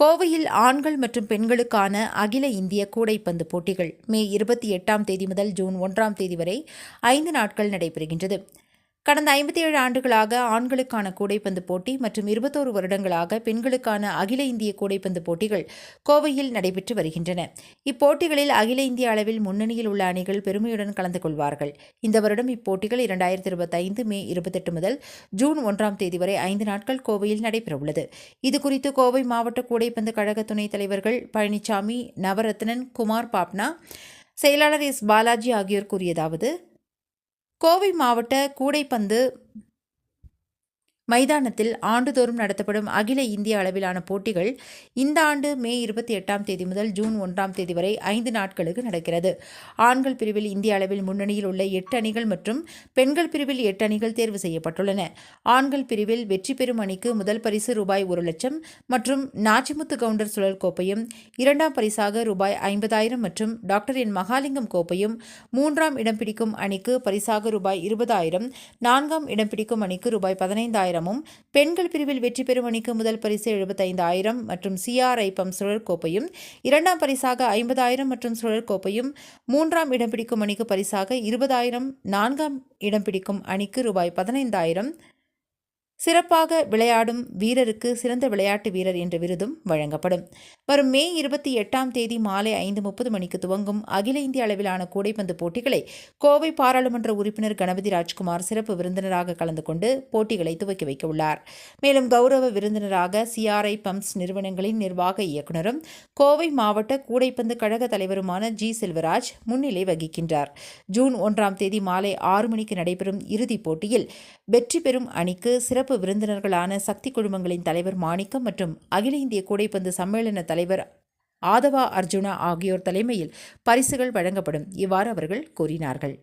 கோவையில் ஆண்கள் மற்றும் பெண்களுக்கான அகில இந்திய கூடைப்பந்து போட்டிகள் மே இருபத்தி எட்டாம் தேதி முதல் ஜூன் ஒன்றாம் தேதி வரை ஐந்து நாட்கள் நடைபெறுகின்றது. கடந்த ஐம்பத்தி ஏழு ஆண்டுகளாக ஆண்களுக்கான கூடைப்பந்து போட்டி மற்றும் இருபத்தோரு வருடங்களாக பெண்களுக்கான அகில இந்திய கூடைப்பந்து போட்டிகள் கோவையில் நடைபெற்று வருகின்றன. இப்போட்டிகளில் அகில இந்திய அளவில் முன்னணியில் உள்ள அணிகள் பெருமையுடன் கலந்து கொள்வார்கள். இந்த வருடம் இப்போட்டிகள் இரண்டாயிரத்தி இருபத்தைந்து மே இருபத்தெட்டு முதல் ஜூன் ஒன்றாம் தேதி வரை ஐந்து நாட்கள் கோவையில் நடைபெறவுள்ளது. இதுகுறித்து கோவை மாவட்ட கூடைப்பந்து கழக துணைத் தலைவர்கள் பழனிசாமி நவரத்னன் குமார் பாப்னா செயலாளர் எஸ். பாலாஜி ஆகியோர் கூறியதாவது கோவை மாவட்ட கூடைப்பந்து மைதானத்தில் ஆண்டுதோறும் நடத்தப்படும் அகில இந்திய அளவிலான போட்டிகள் இந்த ஆண்டு மே இருபத்தி எட்டாம் தேதி முதல் ஜூன் ஒன்றாம் தேதி வரை ஐந்து நாட்களுக்கு நடக்கிறது. ஆண்கள் பிரிவில் இந்திய அளவில் முன்னணியில் உள்ள எட்டு அணிகள் மற்றும் பெண்கள் பிரிவில் எட்டு அணிகள் தேர்வு செய்யப்பட்டுள்ளன. ஆண்கள் பிரிவில் வெற்றி பெறும் அணிக்கு முதல் பரிசு ரூபாய் ஒரு லட்சம் மற்றும் நாச்சிமுத்து கவுண்டர் சுழல் கோப்பையும் இரண்டாம் பரிசாக ரூபாய் ஐம்பதாயிரம் மற்றும் டாக்டர் என் மகாலிங்கம் கோப்பையும் மூன்றாம் இடம் பிடிக்கும் அணிக்கு பரிசாக ரூபாய் இருபதாயிரம் நான்காம் இடம் பிடிக்கும் அணிக்கு ரூபாய் பதினைந்தாயிரம் ஆயிரமும் பெண்கள் பிரிவில் வெற்றி பெறும் அணிக்கு முதல் பரிசு எழுபத்தைந்து ஆயிரம் மற்றும் சிஆர்ஐ பம் சுழற் கோப்பையும் இரண்டாம் பரிசாக ஐம்பதாயிரம் மற்றும் சுழற் கோப்பையும் மூன்றாம் இடம் பிடிக்கும் அணிக்கு பரிசாக இருபதாயிரம் நான்காம் இடம் பிடிக்கும் அணிக்கு ரூபாய் பதினைந்தாயிரம் சிறப்பாக விளையாடும் வீரருக்கு சிறந்த விளையாட்டு வீரர் என்ற விருதும் வழங்கப்படும். வரும் மே இருபத்தி எட்டாம் தேதி மாலை ஐந்து முப்பது மணிக்கு துவங்கும் அகில இந்திய அளவிலான கூடைப்பந்து போட்டிகளை கோவை பாராளுமன்ற உறுப்பினர் கணபதி ராஜ்குமார் சிறப்பு விருந்தினராக கலந்து கொண்டு போட்டிகளை துவக்கி வைக்க உள்ளார். மேலும் கௌரவ விருந்தினராக சிஆர்ஐ பம்ப்ஸ் நிறுவனங்களின் நிர்வாக இயக்குநரும் கோவை மாவட்ட கூடைப்பந்து கழக தலைவருமான ஜி செல்வராஜ் முன்னிலை வகிக்கின்றார். ஜூன் ஒன்றாம் தேதி மாலை ஆறு மணிக்கு நடைபெறும் இறுதிப் போட்டியில் வெற்றி பெறும் அணிக்கு சிறப்பு சிறப்பு விருந்தினர்களான சக்தி குழுமங்களின் தலைவர் மாணிக்கம் மற்றும் அகில இந்திய கூடைப்பந்து சம்மேளன தலைவர் ஆதவா அர்ஜுனா ஆகியோர் தலைமையில் பரிசுகள் வழங்கப்படும். இவ்வாறு அவர்கள் கூறினார்கள்.